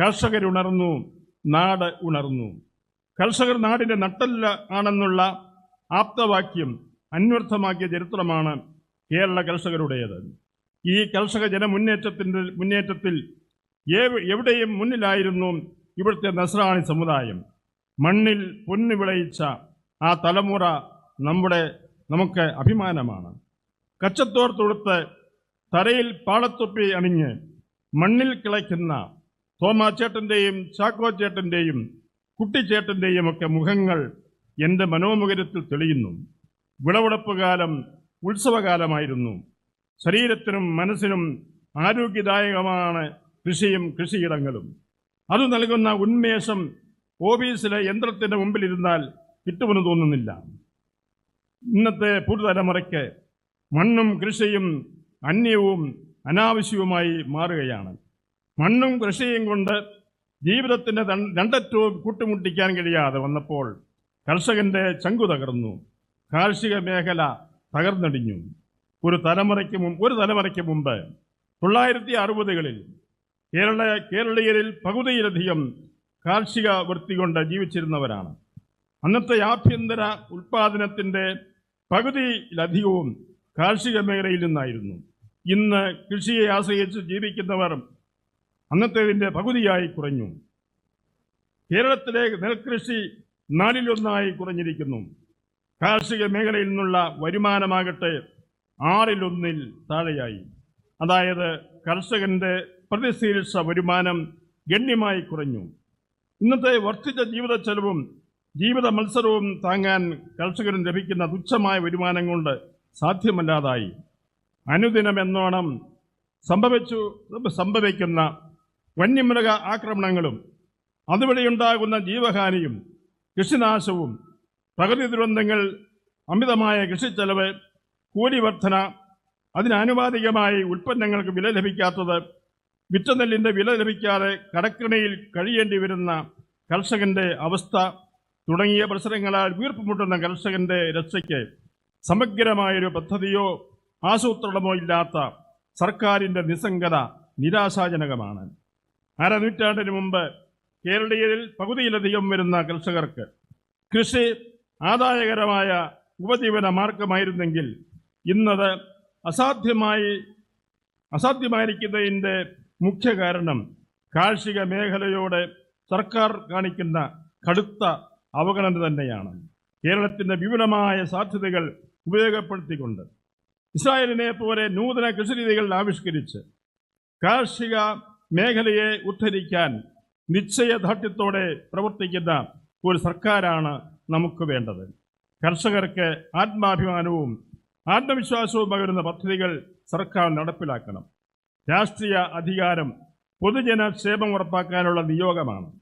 കർഷകരുണർന്നു നാട് ഉണർന്നു. കർഷകർ നാടിന്റെ നട്ടല്ല ആണെന്നുള്ള ആപ്തവാക്യം അന്വർത്ഥമാക്കിയ ചരിത്രമാണ് കേരള കർഷകരുടേത്. ഈ കർഷക ജനമുന്നേറ്റത്തിന്റെ മുന്നേറ്റത്തിൽ എവിടെയും മുന്നിലായിരുന്നു ഇവിടുത്തെ നസ്രാണി സമുദായം. മണ്ണിൽ പൊന്നു വിളയിച്ച ആ തലമുറ നമ്മുടെ നമുക്ക് അഭിമാനമാണ്. കച്ചത്തോർ തൊടുത്ത് തറയിൽ പാളത്തൊപ്പി അണിഞ്ഞ് മണ്ണിൽ കിളയ്ക്കുന്ന തോമാച്ചേട്ടന്റെയും ചാക്കോച്ചേട്ടന്റെയും കുട്ടിച്ചേട്ടന്റെയും ഒക്കെ മുഖങ്ങൾ എന്റെ മനോമുഖരത്തിൽ തെളിയുന്നു. വിളവെടുപ്പ് കാലം ഉത്സവകാലമായിരുന്നു. ശരീരത്തിനും മനസ്സിനും ആരോഗ്യദായകമാണ് കൃഷിയും കൃഷിയിടങ്ങളും. അത് നൽകുന്ന ഉന്മേഷം ഓഫീസിലെ യന്ത്രത്തിന്റെ മുമ്പിലിരുന്നാൽ കിട്ടുമെന്ന് തോന്നുന്നില്ല. ഇന്നത്തെ പുതുതലമുറയ്ക്ക് മണ്ണും കൃഷിയും അന്യവും അനാവശ്യവുമായി മാറുകയാണ്. മണ്ണും കൃഷിയും കൊണ്ട് ജീവിതത്തിന്റെ രണ്ടറ്റോ രണ്ടറ്റവും കൂട്ടുമുട്ടിക്കാൻ കഴിയാതെ വന്നപ്പോൾ കർഷകന്റെ ചങ്കു തകർന്നു. കാർഷിക മേഖല തകർന്നടിഞ്ഞു. ഒരു തലമുറയ്ക്ക് മുമ്പ് ഒരു തലമുറയ്ക്ക് മുമ്പ് തൊള്ളായിരത്തി അറുപതുകളിൽ കേരള കേരളീയരിൽ പകുതിയിലധികം കാർഷിക വൃത്തി കൊണ്ട് ജീവിച്ചിരുന്നവരാണ്. അന്നത്തെ ആഭ്യന്തര ഉൽപാദനത്തിന്റെ പകുതിയിലധികവും കാർഷിക മേഖലയിൽ നിന്നായിരുന്നു. ഇന്ന് കൃഷിയെ ആശ്രയിച്ച് ജീവിക്കുന്നവർ അന്നത്തേതിന്റെ പകുതിയായി കുറഞ്ഞു. കേരളത്തിലെ നെൽകൃഷി നാലിലൊന്നായി കുറഞ്ഞിരിക്കുന്നു. കാർഷിക മേഖലയിൽ നിന്നുള്ള വരുമാനമാകട്ടെ ആറിലൊന്നിൽ താഴെയായി. അതായത് കർഷകന്റെ പ്രതിശീർഷ വരുമാനം ഗണ്യമായി കുറഞ്ഞു. ഇന്നത്തെ വർദ്ധിച്ച ജീവിത ചെലവും ജീവിത മത്സരവും താങ്ങാൻ കർഷകന് ലഭിക്കുന്ന തുച്ഛമായ വരുമാനം കൊണ്ട് സാധ്യമല്ലാതായി. അനുദിനം എന്നോണം സംഭവിച്ചു സംഭവിക്കുന്ന വന്യമൃഗ ആക്രമണങ്ങളും അതുവഴിയുണ്ടാകുന്ന ജീവഹാനിയും കൃഷിനാശവും പ്രകൃതി ദുരന്തങ്ങൾ അമിതമായ കൃഷിച്ചെലവ് ചെലവ് കൂലിവർദ്ധന അതിനാനുപാതികമായി ഉൽപ്പന്നങ്ങൾക്ക് വില ലഭിക്കാത്തത് വിറ്റനെല്ലിന്റെ വില ലഭിക്കാതെ കടക്കിണിയിൽ കഴിയേണ്ടി വരുന്ന കർഷകന്റെ അവസ്ഥ തുടങ്ങിയ പ്രശ്നങ്ങളാൽ വീർപ്പുമുട്ടുന്ന കർഷകന്റെ രക്ഷയ്ക്ക് സമഗ്രമായൊരു പദ്ധതിയോ ആസൂത്രണമോ ഇല്ലാത്ത സർക്കാരിന്റെ നിസ്സംഗത നിരാശാജനകമാണ്. അരനൂറ്റാണ്ടിന് മുമ്പ് കേരളീയരിൽ പകുതിയിലധികം വരുന്ന കർഷകർക്ക് കൃഷി ആദായകരമായ ഉപജീവന മാർഗമായിരുന്നെങ്കിൽ ഇന്നത് അസാധ്യമായി അസാധ്യമായിരിക്കുന്നതിന്റെ മുഖ്യ കാരണം കാർഷിക മേഖലയോടെ സർക്കാർ കാണിക്കുന്ന കടുത്ത അവഗണന തന്നെയാണ്. കേരളത്തിന്റെ വിപുലമായ സാധ്യതകൾ ഉപയോഗപ്പെടുത്തിക്കൊണ്ട്. ഇസ്രായേലിനെ പോലെ നൂതന കൃഷിരീതികൾ ആവിഷ്കരിച്ച് കാർഷിക മേഖലയെ ഉദ്ധരിക്കാൻ നിശ്ചയദാർഢ്യത്തോടെ പ്രവർത്തിക്കുന്ന ഒരു സർക്കാരാണ് നമുക്ക് വേണ്ടത്. കർഷകർക്ക് ആത്മാഭിമാനവും ആത്മവിശ്വാസവും പകരുന്ന പദ്ധതികൾ സർക്കാർ നടപ്പിലാക്കണം. രാഷ്ട്രീയ അധികാരം പൊതുജന ക്ഷേമം ഉറപ്പാക്കാനുള്ള നിയോഗമാണ്.